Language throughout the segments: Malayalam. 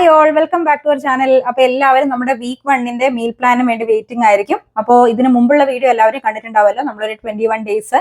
Hi all welcome back to our channel അപ്പൊ എല്ലാവരും നമ്മുടെ വീക്ക് വണ്ണിന്റെ മീൽ പ്ലാനും വേണ്ടി വെയിറ്റിംഗ് ആയിരിക്കും. അപ്പോൾ ഇതിന് മുമ്പുള്ള വീഡിയോ എല്ലാവരും കണ്ടിട്ടുണ്ടാവുമല്ലോ. നമ്മളൊരു twenty one days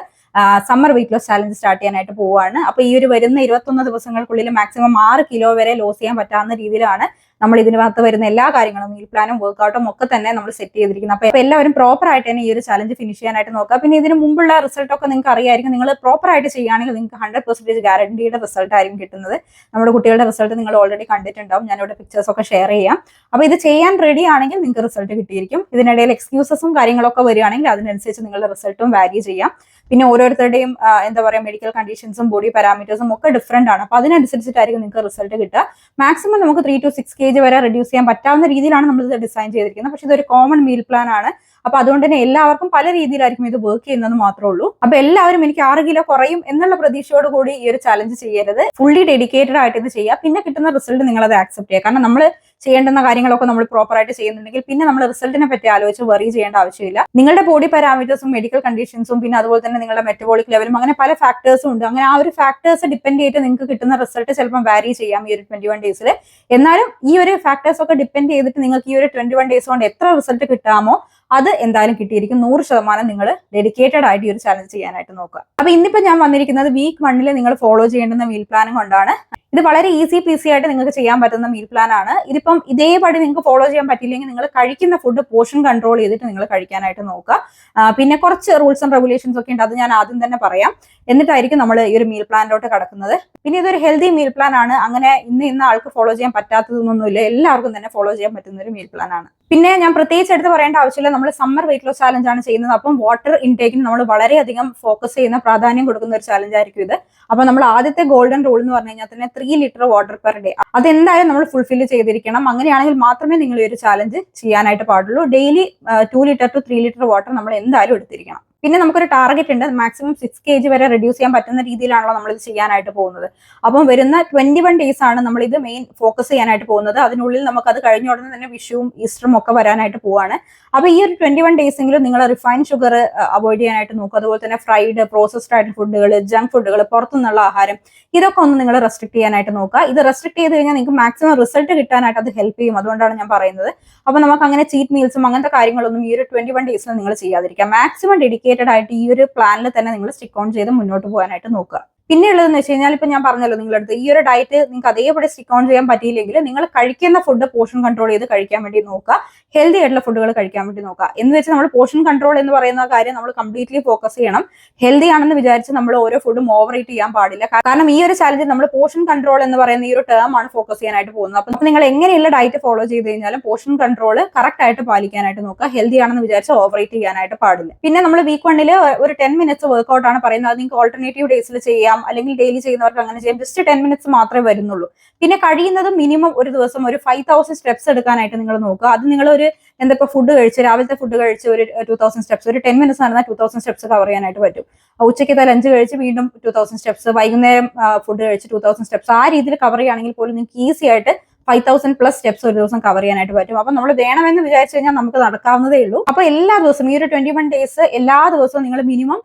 summer weight loss challenge start ചെയ്യാനായിട്ട് പോവുകയാണ്. അപ്പൊ ഈ ഒരു വരുന്ന ഇരുപത്തൊന്ന് ദിവസങ്ങൾക്കുള്ളിൽ മാക്സിമം ആറ് കിലോ വരെ ലോസ് ചെയ്യാൻ പറ്റാവുന്ന രീതിയിലാണ് നമ്മൾ ഇതിനകത്ത് വരുന്ന എല്ലാ കാര്യങ്ങളും മീൽ പ്ലാനും വർക്കൗട്ടും ഒക്കെ തന്നെ നമ്മൾ സെറ്റ് ചെയ്തിരിക്കുന്നത് അപ്പൊ എല്ലാവരും പ്രോപ്പർ ആയിട്ട് തന്നെ ഈ ഒരു ചലഞ്ച് ഫിനിഷ് ചെയ്യാനായിട്ട് നോക്കുക. പിന്നെ ഇതിന് മുമ്പുള്ള റിസൾട്ട് ഒക്കെ നിങ്ങൾക്ക് അറിയായിരിക്കും. നിങ്ങൾ പ്രോപ്പർ ആയിട്ട് ചെയ്യുകയാണെങ്കിൽ നിങ്ങൾക്ക് ഹൺഡ്രഡ് പെർസെന്റേജ് ഗ്യാരണ്ടിയുടെ റിസൾട്ട് ആയിരിക്കും കിട്ടുന്നത്. നമ്മുടെ കുട്ടികളുടെ റിസൾട്ട് നിങ്ങൾ ഓൾറെഡി കണ്ടിട്ടുണ്ടാവും. ഞാനിവിടെ പിക്ചേഴ്സ് ഒക്കെ ഷെയർ ചെയ്യാം. അപ്പൊ ഇത് ചെയ്യാൻ റെഡി ആണെങ്കിൽ നിങ്ങൾക്ക് റിസൾട്ട് കിട്ടിയിരിക്കും. ഇതിനിടയിൽ എക്സ്ക്യൂസസും കാര്യങ്ങളൊക്കെ വരികയാണെങ്കിൽ അതിനനുസരിച്ച് നിങ്ങളുടെ റിസൾട്ടും വാരി ചെയ്യാം. പിന്നെ ഓരോരുത്തരുടെയും എന്താ പറയുക മെഡിക്കൽ കണ്ടീഷൻസും ബോഡി പാരാമീറ്റേഴ്സും ഒക്കെ ഡിഫറെന്റ് ആണ്. അപ്പൊ അതിനനുസരിച്ചിട്ടായിരിക്കും നിങ്ങൾക്ക് റിസൾട്ട് കിട്ടുക. മാക്സിമം നമുക്ക് three to six K G വരെ റെഡ്യൂസ് ചെയ്യാൻ പറ്റാവുന്ന രീതിയിലാണ് നമ്മൾ ഇത് ഡിസൈൻ ചെയ്തിരിക്കുന്നത്. പക്ഷെ ഇതൊരു കോമൺ മീൽ പ്ലാൻ ആണ്. അപ്പൊ അതുകൊണ്ട് തന്നെ എല്ലാവർക്കും പല രീതിയിലായിരിക്കും ഇത് വർക്ക് ചെയ്യുന്നത് മാത്രമേ ഉള്ളൂ. അപ്പൊ എല്ലാവരും എനിക്ക് ആറ് കിലോ കുറയും എന്നുള്ള പ്രതീക്ഷയോട് കൂടി ഈ ഒരു ചലഞ്ച് ചെയ്യരുത്. ഫുള്ളി ഡെഡിക്കേറ്റഡ് ആയിട്ട് ഇത് ചെയ്യുക. പിന്നെ കിട്ടുന്ന റിസൾട്ട് നിങ്ങൾ അത് ആക്സെപ്റ്റ് ചെയ്യുക. കാരണം നമ്മൾ ചെയ്യേണ്ടുന്ന കാര്യങ്ങളൊക്കെ നമ്മൾ പ്രോപ്പർ ആയിട്ട് ചെയ്യുന്നുണ്ടെങ്കിൽ പിന്നെ നമ്മൾ റിസൾട്ടിനെ പറ്റി ആലോചിച്ച് വറി ചെയ്യേണ്ട ആവശ്യമില്ല. നിങ്ങളുടെ ബോഡി പാരാമീറ്റേഴ്സും മെഡിക്കൽ കണ്ടീഷൻസും പിന്നെ അതുപോലെ തന്നെ നിങ്ങളുടെ മെറ്റബോളിക് ലെവലും അങ്ങനെ പല ഫാക്ടേഴ്സും ഉണ്ട്. അങ്ങനെ ആ ഒരു ഫാക്ടേഴ്സ് ഡിപ്പെൻഡ് ചെയ്തിട്ട് നിങ്ങൾക്ക് കിട്ടുന്ന റിസൾട്ട് ചിലപ്പോൾ വാരി ചെയ്യാം ഈ ഒരു ട്വന്റി വൺ ഡേയ്സിൽ എന്നാലും ഈ ഒരു ഫാക്ടേഴ്സ് ഒക്കെ ഡിപ്പെൻഡ് ചെയ്തിട്ട് നിങ്ങൾക്ക് ഈ ഒരു ട്വന്റി വൺ ഡേയ്സ് കൊണ്ട് എത്ര റിസൾട്ട് കിട്ടാമോ അത് എന്തായാലും കിട്ടിയിരിക്കും. നൂറ് ശതമാനം നിങ്ങൾ ഡെഡിക്കേറ്റഡ് ആയിട്ട് ഈ ഒരു ചലഞ്ച് ചെയ്യാനായിട്ട് നോക്കുക. അപ്പൊ ഇന്നിപ്പോ ഞാൻ വന്നിരിക്കുന്നത് വീക്ക് വണ്ണിൽ നിങ്ങൾ ഫോളോ ചെയ്യേണ്ടുന്ന മീൽ പ്ലാനും കൊണ്ടാണ്. ഇത് വളരെ ഈസി പീസി ആയിട്ട് നിങ്ങൾക്ക് ചെയ്യാൻ പറ്റുന്ന മീൽ പ്ലാൻ ആണ്. ഇതിപ്പം ഇതേപടി നിങ്ങൾക്ക് ഫോളോ ചെയ്യാൻ പറ്റില്ലെങ്കിൽ നിങ്ങൾ കഴിക്കുന്ന ഫുഡ് പോർഷൻ കൺട്രോൾ ചെയ്തിട്ട് നിങ്ങൾ കഴിക്കാനായിട്ട് നോക്കുക. പിന്നെ കുറച്ച് റൂൾസ് ആൻഡ് റെഗുലേഷൻസ് ഒക്കെ ഉണ്ട്. അത് ഞാൻ ആദ്യം തന്നെ പറയാം. എന്നിട്ടായിരിക്കും നമ്മൾ ഈ ഒരു മീൽ പ്ലാനിലോട്ട് കടക്കുന്നത്. പിന്നെ ഇതൊരു ഹെൽത്തി മീൽ പ്ലാൻ ആണ്. അങ്ങനെ ഇന്ന് ഇന്ന ആൾക്ക് ഫോളോ ചെയ്യാൻ പറ്റാത്തതൊന്നുമില്ല. എല്ലാവർക്കും തന്നെ ഫോളോ ചെയ്യാൻ പറ്റുന്ന ഒരു മീൽ പ്ലാൻ ആണ്. പിന്നെ ഞാൻ പ്രത്യേകിച്ച് എടുത്ത് പറയേണ്ട ആവശ്യമില്ല. നമ്മൾ സമ്മർ വെയിറ്റ് ലോസ് ചാലഞ്ച് ആണ് ചെയ്യുന്നത്. അപ്പം വാട്ടർ ഇൻടേക്കിന് നമ്മൾ വളരെയധികം ഫോക്കസ് ചെയ്യുന്ന പ്രാധാന്യം കൊടുക്കുന്ന ഒരു ചാലഞ്ച് ആയിരിക്കും ഇത്. അപ്പൊ നമ്മൾ ആദ്യത്തെ ഗോൾഡൻ റൂൾ എന്ന് പറഞ്ഞു കഴിഞ്ഞാൽ തന്നെ three litre water per day അതെന്തായാലും നമ്മൾ ഫുൾഫിൽ ചെയ്തിരിക്കണം. അങ്ങനെയാണെങ്കിൽ മാത്രമേ നിങ്ങൾ ഈ ഒരു ചാലഞ്ച് ചെയ്യാനായിട്ട് പാടുള്ളൂ. Daily two litre to three litre water നമ്മൾ എന്തായാലും എടുത്തിരിക്കണം. പിന്നെ നമുക്കൊരു ടാർഗറ്റ് ഉണ്ട്. മാക്സിമം സിക്സ് കെ ജി വരെ റെഡ്യൂസ് ചെയ്യാൻ പറ്റുന്ന രീതിയിലാണല്ലോ നമ്മൾ ഇത് ചെയ്യാനായിട്ട് പോകുന്നത്. അപ്പം വരുന്ന ട്വന്റി വൺ ഡേയ്സ് ആണ് നമ്മൾ ഇത് മെയിൻ ഫോക്കസ് ചെയ്യാനായിട്ട് പോകുന്നത്. അതിനുള്ളിൽ നമുക്ക് അത് കഴിഞ്ഞ ഉടനെ തന്നെ വിഷുവും ഈസ്റ്ററും ഒക്കെ വരാനായിട്ട് പോവാണ്. അപ്പൊ ഈ ഒരു ട്വന്റി വൺ ഡേയ്സെങ്കിലും നിങ്ങൾ റിഫൈൻ ഷുഗർ അവോയ്ഡ് ചെയ്യാനായിട്ട് നോക്കുക. അതുപോലെ തന്നെ ഫ്രൈഡ് പ്രോസസ്ഡ് ആയിട്ടുള്ള ഫുഡുകൾ ജങ്ക് ഫുഡുകൾ പുറത്തുനിന്നുള്ള ആഹാരം ഇതൊക്കെ ഒന്ന് നിങ്ങൾ റെസ്ട്രിക്ട് ചെയ്യാനായിട്ട് നോക്കുക. ഇത് റെസ്ട്രിക്ട് ചെയ്ത് കഴിഞ്ഞാൽ നിങ്ങൾക്ക് മാക്സിമം റിസൾട്ട് കിട്ടാനായിട്ട് അത് ഹെൽപ്പ് ചെയ്യും. അതുകൊണ്ടാണ് ഞാൻ പറയുന്നത്. അപ്പൊ നമുക്ക് അങ്ങനെ ചീറ്റ് മീൽസും അങ്ങനത്തെ കാര്യങ്ങളൊന്നും ഈ ഒരു ട്വന്റി വൺ ഡേയ്സിൽ നിങ്ങൾ ചെയ്യാതിരിക്കുക. മാക്സിമം ഡെഡിക്കേറ്റഡ് ആയിട്ട് ഈ ഒരു പ്ലാനിൽ തന്നെ നിങ്ങൾ സ്റ്റിക്ക് ഓൺ ചെയ്ത് മുന്നോട്ട് പോകാനായിട്ട് നോക്കുക. പിന്നെ ഉള്ളതെന്ന് വെച്ച് കഴിഞ്ഞാൽ ഇപ്പൊ ഞാൻ പറഞ്ഞല്ലോ നിങ്ങളുടെ അടുത്ത് ഈ ഒരു ഡയറ്റ് നിങ്ങൾക്ക് അതേപോലെ സ്റ്റിക്ക് ഓൺ ചെയ്യാൻ പറ്റിയില്ലെങ്കിൽ നിങ്ങൾ കഴിക്കുന്ന ഫുഡ് പോർഷൻ കൺട്രോൾ ചെയ്ത് കഴിക്കാൻ വേണ്ടി നോക്കുക. ഹെൽത്തി ആയിട്ടുള്ള ഫുഡുകൾ കഴിക്കാൻ വേണ്ടി നോക്കുക. എന്ന് വെച്ചാൽ നമ്മൾ പോർഷൻ കൺട്രോൾ എന്ന് പറയുന്ന കാര്യം നമ്മൾ കംപ്ലീറ്റ്ലി ഫോക്കസ് ചെയ്യണം. ഹെൽത്തി ആണെന്ന് വിചാരിച്ച് നമ്മൾ ഓരോ ഫുഡും ഓവർ ഈറ്റ് ചെയ്യാൻ പാടില്ല. കാരണം ഈ ഒരു ചാലഞ്ച് നമ്മൾ പോർഷൻ കൺട്രോൾ എന്ന് പറയുന്ന ഈ ഒരു ടേം ആണ് ഫോക്കസ് ചെയ്യാനായിട്ട് പോകുന്നത്. അപ്പൊ നിങ്ങൾ എങ്ങനെയുള്ള ഡയറ്റ് ഫോളോ ചെയ്ത് കഴിഞ്ഞാലും പോർഷൻ കൺട്രോൾ കറക്റ്റ് ആയിട്ട് പാലിക്കാനായിട്ട് നോക്കുക. ഹെൽത്തി ആണെന്ന് വിചാരിച്ച് ഓവർ ഈറ്റ് ചെയ്യാനായിട്ട് പാടില്ല. പിന്നെ നമ്മൾ വീക്ക് വണ്ണിൽ ഒരു ടെൻ മിനിറ്റ്സ് വർക്ക്ഔട്ട് ആണ് പറയുന്നത്. അത് നിങ്ങൾക്ക് ഓൾട്ടർനേറ്റീവ് ഡേയ്സിൽ ചെയ്യാം. അല്ലെങ്കിൽ ഡെയിലി ചെയ്യുന്നവർക്ക് അങ്ങനെ ചെയ്യാം. ജസ്റ്റ് ടെൻ മിനിറ്റ്സ് മാത്രമേ വരുന്നുള്ളൂ. പിന്നെ കഴിയുന്നത് മിനിമം ഒരു ദിവസം ഒരു ഫൈവ് തൗസൻഡ് സ്റ്റെപ്സ് എടുക്കാനായിട്ട് നിങ്ങൾ നോക്കുക. അത് നിങ്ങൾ ഒരു എന്തൊക്കെ ഫുഡ് കഴിച്ച് രാവിലത്തെ ഫുഡ് കഴിച്ച് ഒരു ടു തൗസൻഡ് സ്റ്റെപ്സ് ഒരു ടെൻ മിനിറ്റ്സ് നടന്നാൽ ടു തൗസൻഡ് സ്റ്റെപ്സ് കവർ ചെയ്യാനായിട്ട് പറ്റും. ഉച്ചയ്ക്ക് ഉച്ചയ്ക്കത്തെ ലഞ്ച് കഴിച്ച് വീണ്ടും ടു തൗസൻഡ് സ്റ്റെപ്സ് വൈകുന്നേരം ഫുഡ് കഴിച്ച് ടു തൗസൻഡ് സ്റ്റെപ്സ് ആ രീതിയിൽ കവർ ചെയ്യുകയാണെങ്കിൽ പോലും നിങ്ങൾക്ക് ഈസി ആയിട്ട് ഫൈവ് തൗസൻഡ് പ്ലസ് സ്റ്റെപ്സ് ഒരു ദിവസം കവർ ചെയ്യാനായിട്ട് പറ്റും. അപ്പൊ നമ്മൾ വേണമെന്ന് വിചാരിച്ചു കഴിഞ്ഞാൽ നമുക്ക് നടക്കാവുന്നതേ ഉള്ളൂ. അപ്പൊ എല്ലാ ദിവസവും ഈ ഒരു ട്വന്റി വൺ ഡേയ്സ് എല്ലാ ദിവസവും നിങ്ങൾ minimum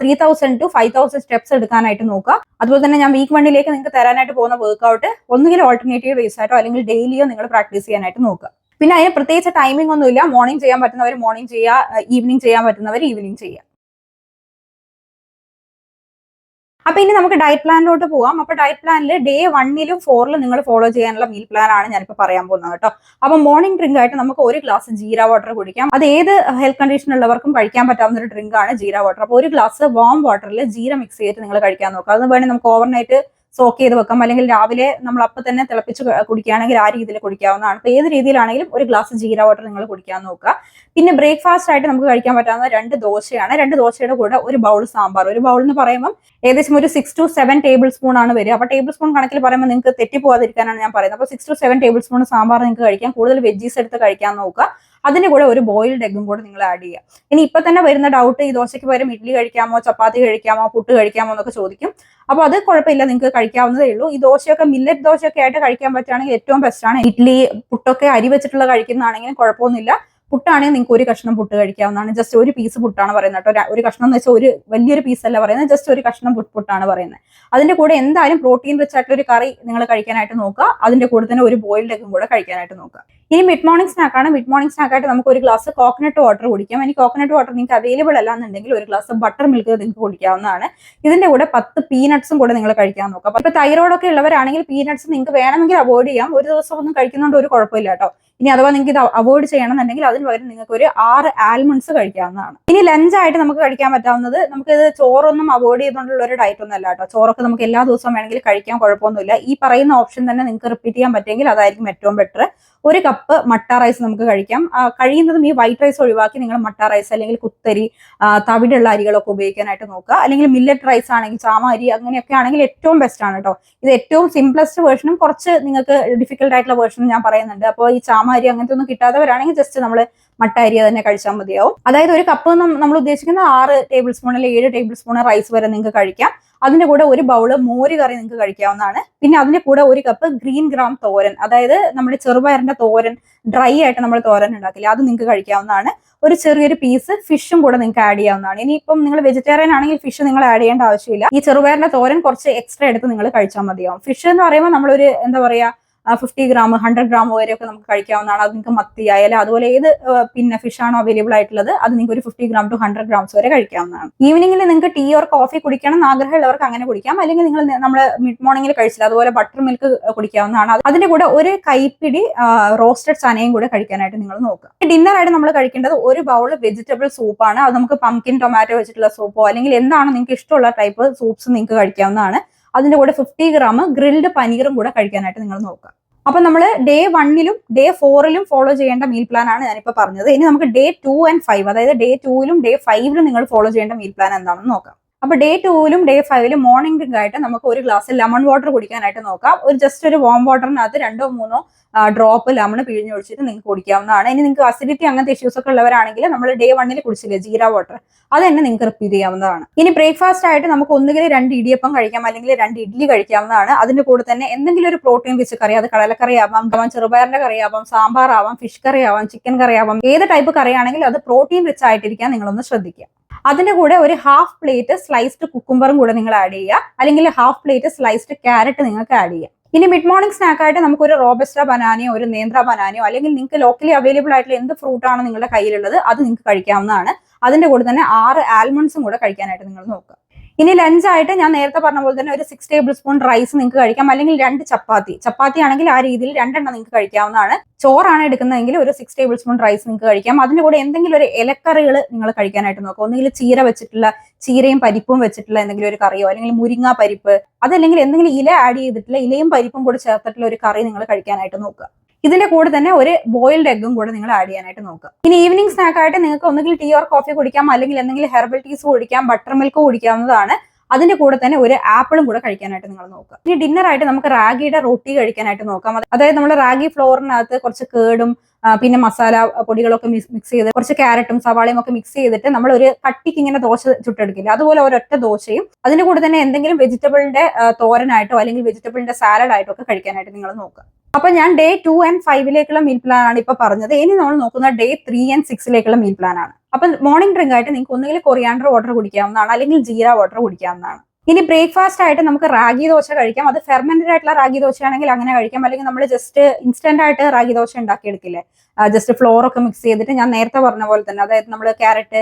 three thousand to five thousand steps എടുക്കാനായിട്ട് നോക്കുക. അതുപോലെ തന്നെ ഞാൻ വീക്ക് വണ്ണിലേക്ക് നിങ്ങൾക്ക് തരാനായിട്ട് പോകുന്ന വർക്ക്ഔട്ട് ഒന്നുകിൽ ഓൾട്ടർനേറ്റീവ് ബേസ് ആയിട്ടോ അല്ലെങ്കിൽ ഡെയിലിയോ നിങ്ങൾ പ്രാക്ടീസ് ചെയ്യാനായിട്ട് നോക്കുക. പിന്നെ അതിന് പ്രത്യേകിച്ച് ടൈമിംഗ് ഒന്നുമില്ല. മോർണിംഗ് ചെയ്യാൻ പറ്റുന്നവർ മോർണിംഗ് ചെയ്യുക ഈവനിങ് ചെയ്യാൻ പറ്റുന്നവർ ഈവനിങ് ചെയ്യുക. അപ്പൊ ഇനി നമുക്ക് ഡയറ്റ് പ്ലാനിലോട്ട് പോവാം. അപ്പൊ ഡയറ്റ് പ്ലാനിൽ ഡേ വണ്ണിലും ഫോറിലും നിങ്ങൾ ഫോളോ ചെയ്യാനുള്ള മീൽ പ്ലാൻ ആണ് ഞാനിപ്പോ പറയാൻ പോകുന്നത് കേട്ടോ. അപ്പൊ മോർണിംഗ് ഡ്രിങ്ക് ആയിട്ട് നമുക്ക് ഒരു ഗ്ലാസ് ജീര വാട്ടർ കുടിക്കാം. അത് ഏത് ഹെൽത്ത് കണ്ടീഷൻ ഉള്ളവർക്കും കഴിക്കാൻ പറ്റാവുന്ന ഒരു ഡ്രിങ്ക് ആണ് ജീര വാട്ടർ അപ്പൊ ഒരു ഗ്ലാസ് വാം വാട്ടറിൽ ജീര മിക്സ് ചെയ്തിട്ട് നിങ്ങൾ കഴിക്കാൻ നോക്കുക. അത് വേണമെങ്കിൽ നമുക്ക് ഓവർനൈറ്റ് സോക്ക് ചെയ്ത് വെക്കാം. അല്ലെങ്കിൽ രാവിലെ നമ്മൾ അപ്പം തന്നെ തിളപ്പിച്ച് കുടിക്കുകയാണെങ്കിൽ ആ രീതിയിൽ കുടിക്കാവുന്നതാണ്. അപ്പൊ ഏത് രീതിയിലാണെങ്കിലും ഒരു ഗ്ലാസ് ജീര വാട്ടർ നിങ്ങൾ കുടിക്കാൻ നോക്കുക. പിന്നെ ബ്രേക്ക്ഫാസ്റ്റ് ആയിട്ട് നമുക്ക് കഴിക്കാൻ പറ്റാവുന്ന രണ്ട് ദോശയാണ്. രണ്ട് ദോശയുടെ കൂടെ ഒരു ബൗൾ സാമ്പാർ. ഒരു ബൗൾ എന്ന് പറയുമ്പോൾ ഏകദേശം ഒരു six to seven tablespoon ആണ് വരിക. അപ്പൊ ടേബിൾ സ്പൂൺ കണക്കിൽ പറയുമ്പോൾ നിങ്ങൾക്ക് തെറ്റിപ്പോകാതിരിക്കാനാണ് ഞാൻ പറയുന്നത്. അപ്പോൾ six to seven tablespoon sambar നിങ്ങൾക്ക് കഴിക്കാം. കൂടുതൽ വെജീസ് എടുത്ത് കഴിക്കാൻ നോക്കുക. അതിന്റെ കൂടെ ഒരു ബോയിൽഡ് എഗ്ഗും കൂടെ നിങ്ങൾ ആഡ് ചെയ്യുക. ഇനി ഇപ്പൊ തന്നെ വരുന്ന ഡൗട്ട് ഈ ദോശയ്ക്ക് പകരം ഇഡ്ഡലി കഴിക്കാമോ ചപ്പാത്തി കഴിക്കാമോ പുട്ട് കഴിക്കാമോ എന്നൊക്കെ ചോദിക്കും. അപ്പോൾ അത് കുഴപ്പമില്ല നിങ്ങൾക്ക് കഴിക്കാവുന്നതേ ഉള്ളൂ. ഈ ദോശയൊക്കെ മില്ലറ്റ് ദോശയൊക്കെ ആയിട്ട് കഴിക്കാൻ പറ്റുകയാണെങ്കിൽ ഏറ്റവും ബെസ്റ്റാണ് ഇഡ്ഡലി പുട്ടൊക്കെ അരി വെച്ചിട്ടുള്ള കഴിക്കുന്നതാണെങ്കിലും കുഴപ്പമൊന്നുമില്ല. പുട്ടാണെങ്കിൽ നിങ്ങൾക്ക് ഒരു കഷ്ണം പുട്ട് കഴിക്കാവുന്നതാണ്. ജസ്റ്റ് ഒരു പീസ് പുട്ടാണ് പറയുന്നത് കേട്ടോ. ഒരു കഷ്ണം എന്ന് വെച്ചാൽ ഒരു വലിയൊരു പീസ് അല്ല പറയുന്നത്. ജസ്റ്റ് ഒരു കഷ്ണം പുട്ട് പുട്ടാണ് പറയുന്നത്. അതിന്റെ കൂടെ എന്തായാലും പ്രോട്ടീൻ റിച്ച് ആയിട്ടുള്ള ഒരു കറി നിങ്ങൾ കഴിക്കാനായിട്ട് നോക്കുക. അതിന്റെ കൂടെ തന്നെ ഒരു ബോയിൽഡ് എഗും കൂടെ കഴിക്കാനായിട്ട് നോക്കുക. ഇനി മിഡ് മോർണിംഗ് സ്നാക്ക് ആണ്. മിഡ് മോർണിംഗ് സ്നാക്ക് ആയിട്ട് നമുക്ക് ഒരു ഗ്ലാസ് കോക്കനട്ട് വാട്ടർ കുടിക്കാം. ഇനി കോക്കനട്ട് വാട്ടർ നിങ്ങൾക്ക് അവൈലബിൾ അല്ല എന്നുണ്ടെങ്കിൽ ഒരു ഗ്ലാസ് ബട്ടർ മിൽക്ക് നിങ്ങൾക്ക് കുടിക്കാവുന്നതാണ്. ഇതിന്റെ കൂടെ പത്ത് പീനട്സും കൂടെ നിങ്ങൾ കഴിക്കാൻ നോക്കാം അപ്പൊ തൈറോയ്ഡ് ഒക്കെ ഉള്ളവരാണെങ്കിൽ പീനട്സ് നിങ്ങൾക്ക് വേണമെങ്കിൽ അവോയ്ഡ് ചെയ്യാം. ഒരു ദിവസം ഒന്നും കഴിക്കുന്നതുകൊണ്ട് ഒരു കുഴപ്പമില്ല കേട്ടോ. ഇനി അഥവാ നിങ്ങൾക്ക് ഇത് അവോയ്ഡ് ചെയ്യണമെന്നുണ്ടെങ്കിൽ അതിന് പകരം നിങ്ങൾക്ക് ഒരു ആറ് ആൽമണ്ട്സ് കഴിക്കാവുന്നതാണ്. ഇനി ലഞ്ചായിട്ട് നമുക്ക് കഴിക്കാൻ പറ്റാവുന്നത് നമുക്ക് ഇത് ചോറൊന്നും അവോയ്ഡ് ചെയ്തുകൊണ്ടുള്ള ഒരു ഡയറ്റ് ഒന്നും അല്ല കേട്ടോ. ചോറൊക്കെ നമുക്ക് എല്ലാ ദിവസവും വേണമെങ്കിൽ കഴിക്കാൻ കുഴപ്പമൊന്നുമില്ല. ഈ പറയുന്ന ഓപ്ഷൻ തന്നെ നിങ്ങൾക്ക് റിപ്പീറ്റ് ചെയ്യാൻ പറ്റുമെങ്കിൽ അതായിരിക്കും ഏറ്റവും ബെറ്റർ ഒരു കപ്പ് മട്ട റൈസ് നമുക്ക് കഴിക്കാം. കഴിയുന്നതും ഈ വൈറ്റ് റൈസ് ഒഴിവാക്കി നിങ്ങൾ മട്ട റൈസ് അല്ലെങ്കിൽ കുത്തരി തവിടുള്ള അരികളൊക്കെ ഉപയോഗിക്കാനായിട്ട് നോക്കുക. അല്ലെങ്കിൽ മില്ലറ്റ് റൈസ് ആണെങ്കിൽ ചാമ അരി അങ്ങനെയൊക്കെ ആണെങ്കിൽ ഏറ്റവും ബെസ്റ്റ് ആണ് കേട്ടോ ഇത് ഏറ്റവും സിംപ്ലസ്റ്റ് വേർഷനും കുറച്ച് നിങ്ങൾക്ക് ഡിഫിക്കൽട്ട് ആയിട്ടുള്ള വേർഷനും ഞാൻ പറയുന്നുണ്ട്. അപ്പോൾ ഈ ചാമ അരി അങ്ങനത്തെ ഒന്നും കിട്ടാത്തവരാണെങ്കിൽ ജസ്റ്റ് നമ്മൾ മട്ട അരി തന്നെ കഴിച്ചാൽ മതിയാവും. അതായത് ഒരു കപ്പ് നമ്മൾ ഉദ്ദേശിക്കുന്ന ആറ് ടേബിൾ സ്പൂൺ അല്ലെങ്കിൽ ഏഴ് ടേബിൾ സ്പൂൺ റൈസ് വരെ നിങ്ങൾക്ക് കഴിക്കാം. അതിന്റെ കൂടെ ഒരു ബൗൾ മോര് കറി നിങ്ങൾക്ക് കഴിക്കാവുന്നതാണ്. പിന്നെ അതിന്റെ കൂടെ ഒരു കപ്പ് ഗ്രീൻ ഗ്രാം തോരൻ അതായത് നമ്മുടെ ചെറുപയറിന്റെ തോരൻ ഡ്രൈ ആയിട്ട് നമ്മൾ തോരൻ ഉണ്ടാക്കില്ല അത് നിങ്ങൾക്ക് കഴിക്കാവുന്നതാണ്. ഒരു ചെറിയൊരു പീസ് ഫിഷും കൂടെ നിങ്ങൾക്ക് ആഡ് ചെയ്യാവുന്നതാണ്. ഇനിയിപ്പം നിങ്ങൾ വെജിറ്റേറിയൻ ആണെങ്കിൽ ഫിഷ് നിങ്ങൾ ആഡ് ചെയ്യേണ്ട ആവശ്യമില്ല. ഈ ചെറുപയറിന്റെ തോരൻ കുറച്ച് എക്സ്ട്രാ എടുത്ത് നിങ്ങൾ കഴിച്ചാൽ മതിയാവും. ഫിഷ് എന്ന് പറയുമ്പോൾ നമ്മളൊരു എന്താ പറയാ ഫിഫ്റ്റി ഗ്രാം ഹൺഡ്രഡ് ഗ്രാം വരെയൊക്കെ നമുക്ക് കഴിക്കാവുന്നതാണ്. അത് നിങ്ങൾക്ക് മത്തി ആയാലും അതുപോലെ ഏത് പിന്നെ ആണോ അവൈലബിൾ ആയിട്ടുള്ളത് അത് നിങ്ങൾക്ക് ഒരു fifty gram to hundred grams വരെ കഴിക്കാവുന്നതാണ്. ഈവനിങ്ങിൽ നിങ്ങൾക്ക് ടീ ഓർ കോഫി കുടിക്കണം എന്ന് ആഗ്രഹമുള്ളവർക്ക് അങ്ങനെ കുടിക്കാം. അല്ലെങ്കിൽ നിങ്ങൾ നമ്മൾ മിഡ് മോർണിംഗിൽ കഴിച്ചില്ല അതുപോലെ ബട്ടർ മിൽക്ക് കുടിക്കാവുന്നതാണ്. അത് അതിന്റെ കൂടെ ഒരു കൈപ്പിടി റോസ്റ്റഡ് ചനയും കൂടെ കഴിക്കാനായിട്ട് നിങ്ങൾ നോക്കുക. ഡിന്നർ ആയിട്ട് നമ്മൾ കഴിക്കേണ്ടത് ഒരു ബൗൾ വെജിറ്റബിൾ സൂപ്പാണ് അത് നമുക്ക് പംകിൻ ടൊമാറ്റോ വെച്ചിട്ടുള്ള സൂപ്പോ അല്ലെങ്കിൽ എന്താണ് നിങ്ങൾക്ക് ഇഷ്ടമുള്ള ടൈപ്പ് സൂപ്സ് നിങ്ങൾക്ക് കഴിക്കാവുന്നതാണ്. അതിന്റെ കൂടെ ഫിഫ്റ്റി ഗ്രാം ഗ്രിൽഡ് പനീറും കൂടെ കഴിക്കാനായിട്ട് നിങ്ങൾ നോക്കുക. അപ്പൊ നമ്മൾ ഡേ വണ്ണിലും ഡേ ഫോറിലും ഫോളോ ചെയ്യേണ്ട മീൽ പ്ലാൻ ആണ് ഞാനിപ്പോ പറഞ്ഞത്. ഇനി നമുക്ക് ഡേ ടു ആൻഡ് ഫൈവ് അതായത് ഡേ ടൂവിലും ഡേ ഫൈവിലും നിങ്ങൾ ഫോളോ ചെയ്യേണ്ട മീൽ പ്ലാൻ എന്താണെന്ന് നോക്കാം. അപ്പൊ ഡേ ടൂവിലും ഡേ ഫൈവിലും മോർണിംഗ് ആയിട്ട് നമുക്ക് ഒരു ഗ്ലാസ് ലെമൺ വാട്ടർ കുടിക്കാനായിട്ട് നോക്കാം. ഒരു ജസ്റ്റ് ഒരു വാം വാട്ടറിനകത്ത് രണ്ടോ മൂന്നോ ഡ്രോപ്പ് ലെമൺ പിഴിഞ്ഞൊഴിച്ചിട്ട് നിങ്ങൾക്ക് കുടിക്കാവുന്നതാണ്. ഇനി നിങ്ങൾക്ക് അസിഡിറ്റി അങ്ങനത്തെ ഇഷ്യൂസ് ഒക്കെ ഉള്ളവരാണെങ്കിൽ നമ്മൾ ഡേ വണ്ണിൽ കുടിച്ചില്ലേ? ജീര വാട്ടർ അത് തന്നെ നിങ്ങൾക്ക് റിപ്പീറ്റ് ചെയ്യാവുന്നതാണ്. ഇനി ബ്രേക്ക്ഫാസ്റ്റ് ആയിട്ട് നമുക്ക് ഒന്നുകിൽ രണ്ട് ഇടിയപ്പം കഴിക്കാം അല്ലെങ്കിൽ രണ്ട് ഇഡ്ഡലി കഴിക്കാവുന്നതാണ്. അതിന്റെ കൂടെ തന്നെ എന്തെങ്കിലും ഒരു പ്രോട്ടീൻ വെച്ച് കറി അത് കടലക്കറി ആവാം ചെറുപയറിന്റെ കറി ആവാം സാമ്പാർ ആവാം ഫിഷ് കറി ആവാം ചിക്കൻ കറി ആവാം ഏത് ടൈപ്പ് കറി ആണെങ്കിലും അത് പ്രോട്ടീൻ റിച്ച് ആയിട്ടിരിക്കാൻ നിങ്ങളൊന്ന് ശ്രദ്ധിക്കുക. അതിന്റെ കൂടെ ഒരു ഹാഫ് പ്ലേറ്റ് സ്ലൈസ്ഡ് കുക്കുംബറും കൂടെ നിങ്ങൾ ആഡ് ചെയ്യുക. അല്ലെങ്കിൽ ഹാഫ് പ്ലേറ്റ് സ്ലൈസ്ഡ് ക്യാരറ്റ് നിങ്ങൾക്ക് ആഡ് ചെയ്യാം ഇനി മിഡ് മോർണിംഗ് സ്നാക്ക് ആയിട്ട് നമുക്ക് ഒരു റോബസ്റ്റ ബനാനയോ ഒരു നേന്ത്ര ബനാനയോ അല്ലെങ്കിൽ നിങ്ങൾക്ക് ലോക്കലി അവൈലബിൾ ആയിട്ടുള്ള എന്ത് ഫ്രൂട്ട് ആണോ നിങ്ങളുടെ കയ്യിലുള്ളത് അത് നിങ്ങൾക്ക് കഴിക്കാവുന്നതാണ്. അതിന്റെ കൂടെ തന്നെ ആറ് ആൽമണ്ട്സും കൂടെ കഴിക്കാനായിട്ട് നിങ്ങൾ നോക്കുക. ഇനി ലഞ്ചായിട്ട് ഞാൻ നേരത്തെ പറഞ്ഞ പോലെ തന്നെ ഒരു സിക്സ് ടേബിൾ സ്പൂൺ റൈസ് നിങ്ങൾക്ക് കഴിക്കാം. അല്ലെങ്കിൽ രണ്ട് ചപ്പാത്തി. ചപ്പാത്തി ആണെങ്കിൽ ആ രീതിയിൽ രണ്ടെണ്ണം നിങ്ങൾക്ക് കഴിക്കാവുന്നതാണ്. ചോറാണ് എടുക്കുന്നതെങ്കിൽ ഒരു സിക്സ് ടേബിൾ സ്പൂൺ റൈസ് നിങ്ങൾക്ക് കഴിക്കാം. അതിന്റെ കൂടെ എന്തെങ്കിലും ഒരു ഇലക്കറികൾ നിങ്ങൾ കഴിക്കാനായിട്ട് നോക്കുക. ഒന്നുകിൽ ചീര വെച്ചിട്ടുള്ള ചീരയും പരിപ്പും വെച്ചിട്ടുള്ള എന്തെങ്കിലും ഒരു കറിയോ അല്ലെങ്കിൽ മുരിങ്ങ പരിപ്പ് അതല്ലെങ്കിൽ എന്തെങ്കിലും ഇല ആഡ് ചെയ്തിട്ടുള്ള ഇലയും പരിപ്പും കൂടെ ചേർത്തിട്ടുള്ള ഒരു കറി നിങ്ങൾ കഴിക്കാനായിട്ട് നോക്കുക. ഇതിന്റെ കൂടെ തന്നെ ഒരു ബോയിൽഡ് എഗ്ഗും കൂടെ നിങ്ങൾ ആഡ് ചെയ്യാനായിട്ട് നോക്കുക. ഇനി ഈവനിങ് സ്നാക്ക് ആയിട്ട് നിങ്ങൾക്ക് ഒന്നുകിൽ ടീ ഓർ കോഫി കുടിക്കാം അല്ലെങ്കിൽ എന്തെങ്കിലും ഹെർബൽ ടീസ് കുടിക്കാം ബട്ടർ മിൽക്ക് കുടിക്കാവുന്നതാണ്. അതിന്റെ കൂടെ തന്നെ ഒരു ആപ്പിളും കൂടെ കഴിക്കാനായിട്ട് നിങ്ങൾ നോക്കുക. ഇനി ഡിന്നർ ആയിട്ട് നമുക്ക് റാഗിയുടെ റൊട്ടി കഴിക്കാനായിട്ട് നോക്കാം. അതായത് നമ്മൾ റാഗി ഫ്ലോറിനകത്ത് കുറച്ച് കേടും പിന്നെ മസാല പൊടികളൊക്കെ മിക്സ് ചെയ്ത് കുറച്ച് ക്യാരറ്റും സവാളയും ഒക്കെ മിക്സ് ചെയ്തിട്ട് നമ്മൾ ഒരു കട്ടിക്ക് ഇങ്ങനെ ദോശ ചുട്ടെടുക്കില്ല? അതുപോലെ ഒരൊറ്റ ദോശയും അതിന്റെ കൂടെ തന്നെ എന്തെങ്കിലും വെജിറ്റബിളിന്റെ തോരനായിട്ടോ അല്ലെങ്കിൽ വെജിറ്റബിളിന്റെ സാലഡായിട്ടോ ഒക്കെ കഴിക്കാനായിട്ട് നിങ്ങൾ നോക്കുക. അപ്പൊ ഞാൻ ഡേ ടു ആൻഡ് ഫൈവിലേക്കുള്ള മീൽ പ്ലാൻ ആണ് ഇപ്പൊ പറഞ്ഞത്. ഇനി നമ്മൾ നോക്കുന്ന ഡേ ത്രീ ആൻഡ് സിക്സിലേക്കുള്ള മീൽ പ്ലാൻ ആണ്. അപ്പൊ മോർണിംഗ് ഡ്രിങ്ക് ആയിട്ട് നിങ്ങൾക്ക് ഒന്നുകിൽ കൊറിയാണ്ടർ വാട്ടർ കുടിക്കാവുന്നതാണ് അല്ലെങ്കിൽ ജീര വാട്ടർ കുടിക്കാവുന്നതാണ്. ഇനി ബ്രേക്ക്ഫാസ്റ്റ് ആയിട്ട് നമുക്ക് റാഗി ദോശ കഴിക്കാം. അത് ഫെർമെന്റഡ് ആയിട്ടുള്ള റാഗി ദോശയാണെങ്കിൽ അങ്ങനെ കഴിക്കാം. അല്ലെങ്കിൽ നമ്മൾ ജസ്റ്റ് ഇൻസ്റ്റന്റ് ആയിട്ട് റാഗി ദോശ ഉണ്ടാക്കിയെടുക്കില്ലേ? ജസ്റ്റ് ഫ്ലോർ ഒക്കെ മിക്സ് ചെയ്തിട്ട് ഞാൻ നേരത്തെ പറഞ്ഞ പോലെ തന്നെ അതായത് നമ്മൾ ക്യാരറ്റ്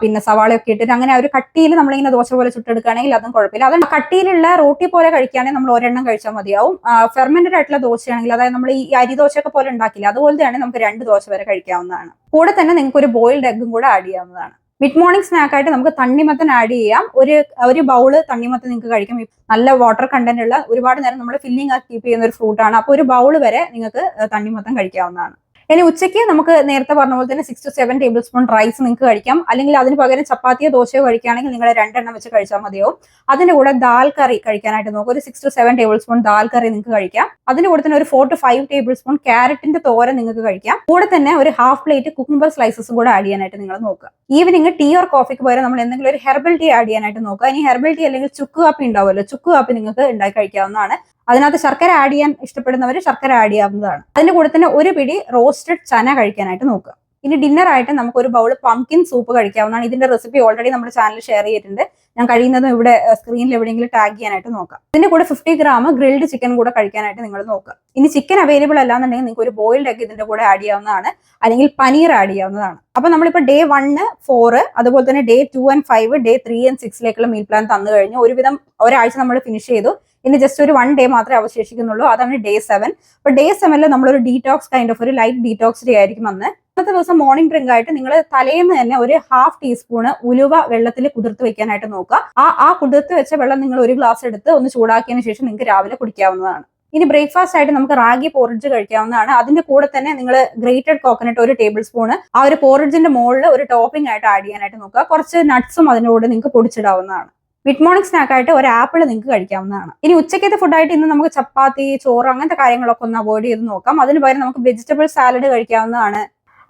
പിന്നെ സവാളയൊക്കെ ഇട്ടിട്ട് അങ്ങനെ ഒരു കട്ടിയിൽ നമ്മളിങ്ങനെ ദോശ പോലെ ചുട്ടെടുക്കുകയാണെങ്കിൽ അതും കുഴപ്പമില്ല. അത് കട്ടിയിലുള്ള റോട്ടി പോലെ കഴിക്കുകയാണെങ്കിൽ നമ്മൾ ഒരെണ്ണം കഴിച്ചാൽ മതിയാവും. ഫെർമെന്റഡ് ആയിട്ടുള്ള ദോശയാണെങ്കിൽ അതായത് നമ്മൾ ഈ അരി ദോശയൊക്കെ പോലെ ഉണ്ടാക്കില്ല അതുപോലെ തന്നെ നമുക്ക് രണ്ട് ദോശ വരെ കഴിക്കാവുന്നതാണ്. കൂടെ തന്നെ നിങ്ങൾക്ക് ഒരു ബോയിൽഡ് എഗ്ഗും കൂടെ ആഡ് ചെയ്യാവുന്നതാണ്. മിഡ് മോർണിംഗ് സ്നാക്ക് ആയിട്ട് നമുക്ക് തണ്ണിമത്തൻ ആഡ് ചെയ്യാം. ഒരു ഒരു ബൗൾ തണ്ണിമത്തൻ നിങ്ങൾക്ക് കഴിക്കാം. നല്ല വാട്ടർ കണ്ടന്റ് ഉള്ള ഒരുപാട് നേരം നമ്മൾ ഫില്ലിംഗ് ആക്കി കീപ്പ് ചെയ്യുന്ന ഒരു ഫ്രൂട്ടാണ് അപ്പോൾ ഒരു ബൗൾ വരെ നിങ്ങൾക്ക് തണ്ണിമത്തൻ കഴിക്കാവുന്നതാണ്. ഇനി ഉച്ചയ്ക്ക് നമുക്ക് നേരത്തെ പറഞ്ഞ പോലെ തന്നെ six to seven tablespoon rice നിങ്ങൾക്ക് കഴിക്കാം. അല്ലെങ്കിൽ അതിന് പകരം ചപ്പാത്തിയോ ദോശയോ കഴിക്കുകയാണെങ്കിൽ നിങ്ങൾ രണ്ടെണ്ണം വെച്ച് കഴിച്ചാൽ മതിയാവും. അതിന്റെ കൂടെ ദാൽ കറി കഴിക്കാനായിട്ട് നോക്കും. ഒരു six to seven tablespoon dal curry നിങ്ങൾക്ക് കഴിക്കാം. അതിന്റെ കൂടെ തന്നെ ഒരു four to five tablespoon ക്യാരറ്റിന്റെ തോരൻ നിങ്ങൾക്ക് കഴിക്കാം. കൂടെ തന്നെ ഒരു ഹാഫ് പ്ലേറ്റ് കുക്കുംബർ സ്ലൈസസും കൂടെ ആഡ് ചെയ്യാനായിട്ട് നിങ്ങൾ നോക്കുക. ഈവനിങ് ടീ ഓർ കോഫിക്ക് പകരം നമ്മൾ എന്തെങ്കിലും ഒരു ഹെർബൽ ടീ ആഡ് ചെയ്യാനായിട്ട് നോക്കുക. ഇനി ഹെർബൽ ടീ അല്ലെങ്കിൽ ചുക്ക് കാപ്പി ഉണ്ടാവുമല്ലോ. ചുക്ക് കാപ്പി നിങ്ങൾക്ക് ഉണ്ടാക്കി കഴിക്കാവുന്നതാണ്. അതിനകത്ത് ശർക്കര ആഡ് ചെയ്യാൻ ഇഷ്ടപ്പെടുന്നവർ ശർക്കര ആഡ് ചെയ്യാവുന്നതാണ്. അതിന്റെ കൂടെ തന്നെ ഒരു പിടി റോസ്റ്റഡ് ചന കഴിക്കാനായിട്ട് നോക്കുക. ഇനി ഡിന്നർ ആയിട്ട് നമുക്ക് ഒരു ബൗൾ പംകിൻ സൂപ്പ് കഴിക്കാവുന്നതാണ്. ഇതിന്റെ റെസിപ്പി ഓൾറെഡി നമ്മുടെ ചാനൽ ഷെയർ ചെയ്തിട്ടുണ്ട്. ഞാൻ കഴിയുന്നതും ഇവിടെ സ്ക്രീനിൽ എവിടെയെങ്കിലും ടാഗ് ചെയ്യാനായിട്ട് നോക്കാം. ഇതിന്റെ കൂടെ ഫിഫ്റ്റി ഗ്രാം ഗ്രിൽഡ് ചിക്കൻ കൂടെ കഴിക്കാനായിട്ട് നിങ്ങൾ നോക്കുക. ഇനി ചിക്കൻ അവൈലബിൾ അല്ലാന്നുണ്ടെങ്കിൽ നിങ്ങൾക്ക് ഒരു ബോയിൽഡ് എഗ് ഇതിന്റെ കൂടെ ആഡ് ചെയ്യാവുന്നതാണ്. അല്ലെങ്കിൽ പനീർ ആഡ് ചെയ്യാവുന്നതാണ്. അപ്പൊ നമ്മളിപ്പോ ഡേ വണ്ണ് ഫോർ അതുപോലെ തന്നെ day two and five day three and സിക്സിലേക്കുള്ള meal plan തന്നു കഴിഞ്ഞു. ഒരുവിധം ഒരാഴ്ച നമ്മൾ ഫിനിഷ് ചെയ്തു. ഇനി ജസ്റ്റ് ഒരു വൺ ഡേ മാത്രമേ അവശേഷിക്കുന്നുള്ളൂ. അതാണ് ഡേ സെവൻ അപ്പൊ ഡേ സെവനിൽ നമ്മളൊരു ഡീറ്റോക്സ് കൈൻഡ് ഓഫ് ഒരു ലൈറ്റ് ഡീറ്റോക്സ് ഡേ ആയിരിക്കും അന്ന്. അന്നത്തെ ദിവസം മോർണിംഗ് ഡ്രിങ്ക് ആയിട്ട് നിങ്ങൾ തലേന്ന് തന്നെ ഒരു ഹാഫ് ടീസ്പൂണ് ഉലുവ വെള്ളത്തിൽ കുതിർത്ത് വെക്കാനായിട്ട് നോക്കുക. ആ ആ കുതിർത്ത് വെച്ച വെള്ളം നിങ്ങൾ ഒരു ഗ്ലാസ് എടുത്ത് ഒന്ന് ചൂടാക്കിയതിന് ശേഷം നിങ്ങൾക്ക് രാവിലെ കുടിക്കാവുന്നതാണ്. ഇനി ബ്രേക്ക്ഫാസ്റ്റ് ആയിട്ട് നമുക്ക് റാഗി പോറിഡ്ജ് കഴിക്കാവുന്നതാണ്. അതിന്റെ കൂടെ തന്നെ നിങ്ങൾ ഗ്രേറ്റഡ് കോക്കനട്ട് ഒരു ടേബിൾ സ്പൂണ് ആ ഒരു പോറിഡ്ജിന്റെ മുകളിൽ ഒരു ടോപ്പിംഗ് ആയിട്ട് ആഡ് ചെയ്യാനായിട്ട് നോക്കുക. കുറച്ച് നട്ട്സും അതിനോട് നിങ്ങൾക്ക് പൊടിച്ചിടാവുന്നതാണ്. മിഡ് മോർണിംഗ് സ്നാക്ക് ആയിട്ട് ഒരു ആപ്പിൾ നിങ്ങൾക്ക് കഴിക്കാവുന്നതാണ്. ഇനി ഉച്ചക്കത്തെ ഫുഡായിട്ട് ഇന്ന് നമുക്ക് ചപ്പാത്തി ചോറ് അങ്ങനത്തെ കാര്യങ്ങളൊക്കെ ഒന്ന് അവോയ്ഡ് ചെയ്ത് നോക്കാം. അതിന് പകരം നമുക്ക് വെജിറ്റബിൾ സാലഡ് കഴിക്കാവുന്നതാണ്.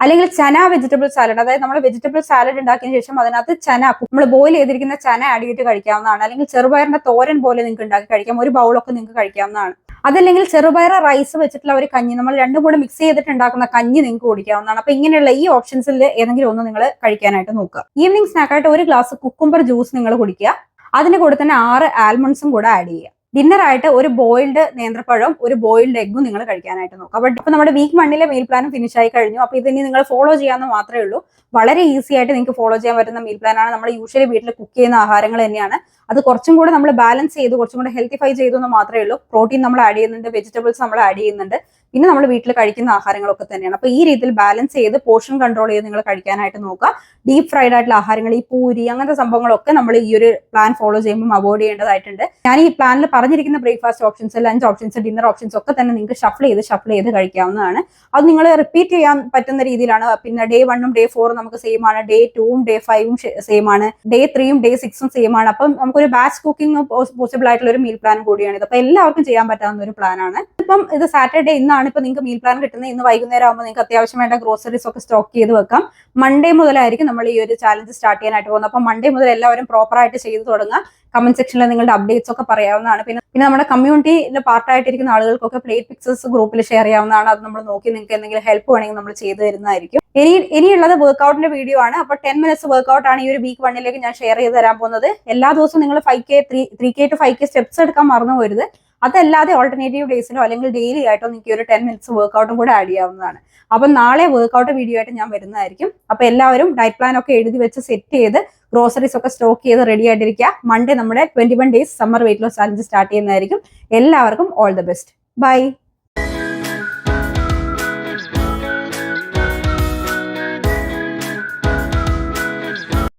അല്ലെങ്കിൽ ചന വെജിറ്റബിൾ സാലഡ് അതായത് നമ്മൾ വെജിറ്റബിൾ സാലഡ് ഉണ്ടാക്കിയതിന് ശേഷം അതിനകത്ത് ചന നമ്മൾ ബോയിൽ ചെയ്തിരിക്കുന്ന ചന ആഡ് ചെയ്തിട്ട് കഴിക്കാവുന്നതാണ്. അല്ലെങ്കിൽ ചെറുപയറിന്റെ തോരൻ പോലെ നിങ്ങൾക്ക് ഉണ്ടാക്കി കഴിക്കാം. ഒരു ബൗളൊക്കെ നിങ്ങൾക്ക് കഴിക്കാവുന്നതാണ്. അതല്ലെങ്കിൽ ചെറുപയർ റൈസ് വെച്ചിട്ടുള്ള ഒരു കഞ്ഞി നമ്മൾ രണ്ടും കൂടെ മിക്സ് ചെയ്തിട്ട് ഉണ്ടാക്കുന്ന കഞ്ഞി നിങ്ങൾക്ക് കുടിക്കാവുന്നതാണ്. അപ്പൊ ഇങ്ങനെയുള്ള ഈ ഓപ്ഷൻസിൽ ഏതെങ്കിലും ഒന്ന് നിങ്ങൾ കഴിക്കാനായിട്ട് നോക്കുക. ഈവനിങ് സ്നാക്കായിട്ട് ഒരു ഗ്ലാസ് കുക്കുംബർ ജ്യൂസ് നിങ്ങൾ കുടിക്കുക. അതിന്റെ കൂടെ തന്നെ ആറ് ആൽമണ്ട്സും കൂടെ ആഡ് ചെയ്യുക ഡിന്നർ ആയിട്ട് ഒരു ബോയിൽഡ് നേന്ത്രപ്പഴം ഒരു ബോയിൽഡ് എഗ്ഗും നിങ്ങൾ കഴിക്കാനായിട്ട് നോക്കുക അപ്പൊ ഇപ്പൊ നമ്മുടെ വീക്ക് മണ്ണിലെ മീൽ പ്ലാനും ഫിനിഷ് ആയി കഴിഞ്ഞു. അപ്പൊ ഇതിനി നിങ്ങൾ ഫോളോ ചെയ്യാമെന്ന് മാത്രമേ ഉള്ളൂ. വളരെ ഈസി ആയിട്ട് നിങ്ങൾക്ക് ഫോളോ ചെയ്യാൻ പറ്റുന്ന മീൽ പ്ലാനാണ് നമ്മൾ യൂഷ്വലി വീട്ടിൽ കുക്ക് ചെയ്യുന്ന ആഹാരങ്ങൾ തന്നെയാണ്. അത് കുറച്ചും കൂടെ നമ്മൾ ബാലൻസ് ചെയ്ത് കുറച്ചും കൂടെ ഹെൽത്തിഫൈ ചെയ്തു എന്ന് മാത്രമേ ഉള്ളൂ. പ്രോട്ടീൻ നമ്മൾ ആഡ് ചെയ്യുന്നുണ്ട് വെജിറ്റബിൾസ് നമ്മൾ ആഡ് ചെയ്യുന്നുണ്ട്. പിന്നെ നമ്മൾ വീട്ടിൽ കഴിക്കുന്ന ആഹാരങ്ങളൊക്കെ തന്നെയാണ്. അപ്പൊ ഈ രീതിയിൽ ബാലൻസ് ചെയ്ത് പോർഷൻ കൺട്രോൾ ചെയ്ത് നിങ്ങൾ കഴിക്കാനായിട്ട് നോക്കുക. ഡീപ് ഫ്രൈഡ് ആയിട്ടുള്ള ആഹാരങ്ങൾ ഈ പൂരി അങ്ങനത്തെ സംഭവങ്ങളൊക്കെ നമ്മൾ ഈ ഒരു പ്ലാൻ ഫോളോ ചെയ്യുമ്പോൾ അവോയ്ഡ് ചെയ്യേണ്ടതായിട്ടുണ്ട്. ഞാൻ ഈ പ്ലാനിൽ പറഞ്ഞിരിക്കുന്ന breakfast options lunch options dinner options ഒക്കെ തന്നെ നിങ്ങൾക്ക് ഷഫിൾ ചെയ്ത് ഷഫിൾ ചെയ്ത് കഴിക്കാവുന്നതാണ്. അത് നിങ്ങൾ റിപ്പീറ്റ് ചെയ്യാൻ പറ്റുന്ന രീതിയിലാണ്. പിന്നെ ഡേ വണ്ണും ഡേ ഫോറും നമുക്ക് സെയിം ആണ്. ഡേ ടൂവും ഡേ ഫൈവും സെയിം ആണ്. ഡേ ത്രീയും ഡേ സിക്സും സെയിം ആണ്. അപ്പം നമുക്കൊരു ബാച്ച് കുക്കിംഗ് പോസിബിൾ ആയിട്ടുള്ള ഒരു മീൽ പ്ലാൻ കൂടിയാണ് ഇത് അപ്പൊ എല്ലാവർക്കും ചെയ്യാൻ പറ്റാവുന്ന ഒരു പ്ലാനാണ് ഇപ്പം ഇത് സാറ്റർഡേ ഇന്നാണ് ഇപ്പൊ നിങ്ങൾക്ക് മീൽ പ്ലാൻ കിട്ടുന്നത് ഇന്ന് വൈകുന്നേരം ആകുമ്പോൾ നിങ്ങൾക്ക് അത്യാവശ്യം വേണ്ട ഗ്രോസറീസ് ഒക്കെ സ്റ്റോക്ക് ചെയ്ത് വെക്കാം. മൺഡേ മുതലായിരിക്കും നമ്മൾ ഈ ഒരു ചാലഞ്ച് സ്റ്റാർട്ട് ചെയ്യാനായിട്ട് പോകുന്നത്. അപ്പം മൺഡേ മുതൽ എല്ലാവരും പ്രോപ്പർ ആയിട്ട് ചെയ്ത് തുടങ്ങുക. കമന്റ് സെക്ഷനിൽ നിങ്ങളുടെ അപ്ഡേറ്റ്സ് ഒക്കെ പറയാവുന്നതാണ്. പിന്നെ പിന്നെ നമ്മുടെ കമ്മ്യൂണിറ്റിയിൽ പാർട്ടായിട്ടിരിക്കുന്ന ആളുകൾക്കൊക്കെ പ്ലേറ്റ് പിക്ചേഴ്സ് ഗ്രൂപ്പിൽ ഷെയർ ചെയ്യാവുന്നതാണ്. അത് നമ്മൾ നോക്കി നിങ്ങൾക്ക് എന്തെങ്കിലും ഹെൽപ്പ് വേണമെങ്കിൽ നമ്മൾ ചെയ്തു തരുന്നതായിരിക്കും. ഇനി ഇനിയുള്ളത് വർക്ക്ഔട്ടിന്റെ വീഡിയോ ആണ്. അപ്പൊ ടെൻ മിനിറ്റ്സ് വർക്ക്ഔട്ട് ആണ് ഈ ഒരു വീക്ക് വണ്ണിലേക്ക് ഞാൻ ഷെയർ ചെയ്ത് തരാൻ പോകുന്നത്. എല്ലാ ദിവസവും നിങ്ങൾ five K three three K to five K steps എടുക്കാൻ മറന്നു പോരുത്. അതല്ലാതെ ഓൾട്ടർനേറ്റീവ് ഡേയ്സിലോ അല്ലെങ്കിൽ ഡെയിലി ആയിട്ടോ നിങ്ങൾക്ക് ഒരു ടെൻ മിനിറ്റ്സ് വർക്ക്ഔട്ടും കൂടെ ആഡ് ചെയ്യാവുന്നതാണ്. അപ്പം നാളെ വർക്ക്ഔട്ട് വീഡിയോ ആയിട്ട് ഞാൻ വരുന്നതായിരിക്കും. അപ്പൊ എല്ലാവരും ഡയറ്റ് പ്ലാൻ ഒക്കെ എഴുതി വെച്ച് സെറ്റ് ചെയ്ത് ഗ്രോസറീസ് ഒക്കെ സ്റ്റോക്ക് ചെയ്ത് റെഡി ആയിട്ടിരിക്കുക. മൺഡേ നമ്മുടെ twenty one days summer weight loss challenge start ചെയ്യുന്നതായിരിക്കും. എല്ലാവർക്കും ഓൾ ദ ബെസ്റ്റ് ബൈ